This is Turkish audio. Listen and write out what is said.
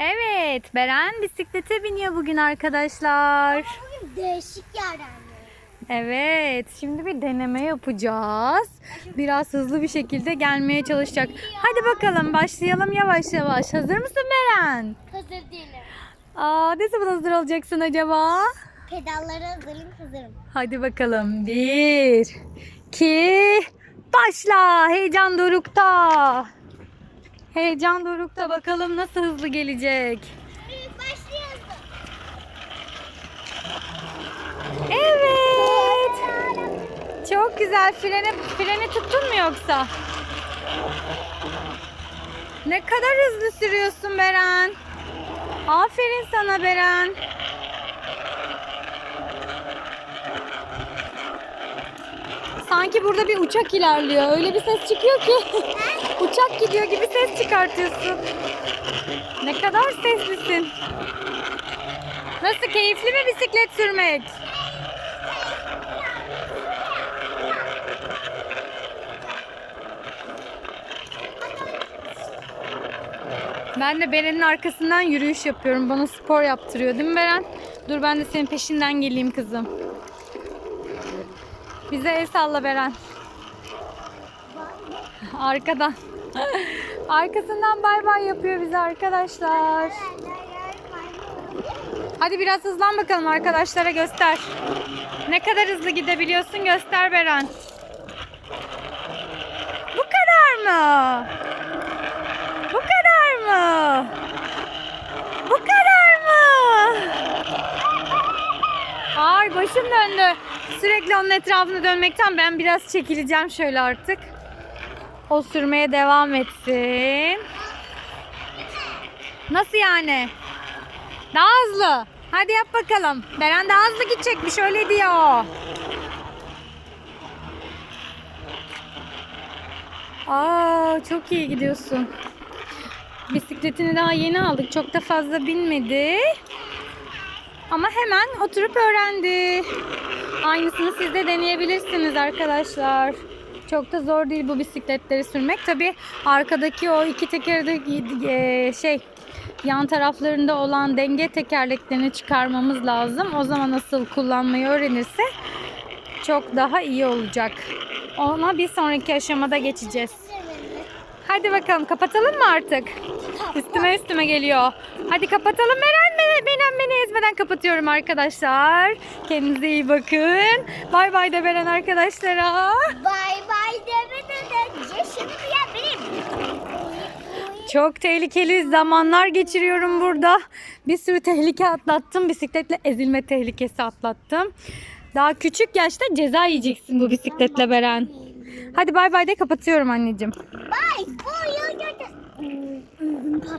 Evet, Beren bisiklete biniyor bugün arkadaşlar. Bugün değişik yerden Evet, şimdi bir deneme yapacağız. Biraz hızlı bir şekilde gelmeye çalışacak. Hadi bakalım başlayalım yavaş yavaş. Hazır mısın Beren? Hazır değilim. Aa, ne zaman hazır olacaksın acaba? Pedallara hazırım hazırım. Hadi bakalım. Bir, iki, başla. Heyecan dorukta. Heyecan dorukta. Bakalım nasıl hızlı gelecek. Evet. Çok güzel. Freni, freni tuttun mu yoksa? Ne kadar hızlı sürüyorsun Beren. Aferin sana Beren. Sanki burada bir uçak ilerliyor. Öyle bir ses çıkıyor ki. uçak gidiyor gibi ses çıkartıyorsun. Ne kadar seslisin. Nasıl keyifli mi bisiklet sürmek? Ben de Beren'in arkasından yürüyüş yapıyorum. Bana spor yaptırıyor değil mi Beren? Dur ben de senin peşinden geleyim kızım. Bize el salla Beren. Arkadan. Arkasından bay bay yapıyor bize arkadaşlar. Hadi biraz hızlan bakalım arkadaşlara göster. Ne kadar hızlı gidebiliyorsun göster Beren. Bu kadar mı? Bu kadar mı? Bu kadar mı? Ay başım döndü. Sürekli onun etrafını dönmekten ben biraz çekileceğim şöyle artık. O sürmeye devam etsin. Nasıl yani? Daha hızlı. Hadi yap bakalım. Beren daha hızlı gidecekmiş öyle diyor. Aa çok iyi gidiyorsun. Bisikletini daha yeni aldık. Çok da fazla binmedi. Ama hemen oturup öğrendi. Aynısını siz de deneyebilirsiniz arkadaşlar. Çok da zor değil bu bisikletleri sürmek. Tabi arkadaki o iki tekerde e, şey yan taraflarında olan denge tekerleklerini çıkarmamız lazım. O zaman nasıl kullanmayı öğrenirse çok daha iyi olacak. Ona bir sonraki aşamada geçeceğiz. Hadi bakalım kapatalım mı artık? Üstüme üstüme geliyor. Hadi kapatalım. Beren beni, beni, beni ezmeden kapatıyorum arkadaşlar. Kendinize iyi bakın. Bay bay de Beren arkadaşlara. Bay bay demeden önce şunu diyebilirim. Çok tehlikeli zamanlar geçiriyorum burada. Bir sürü tehlike atlattım. Bisikletle ezilme tehlikesi atlattım. Daha küçük yaşta ceza yiyeceksin bu bisikletle Beren. Hadi bay bay de kapatıyorum anneciğim. Bay. Oy.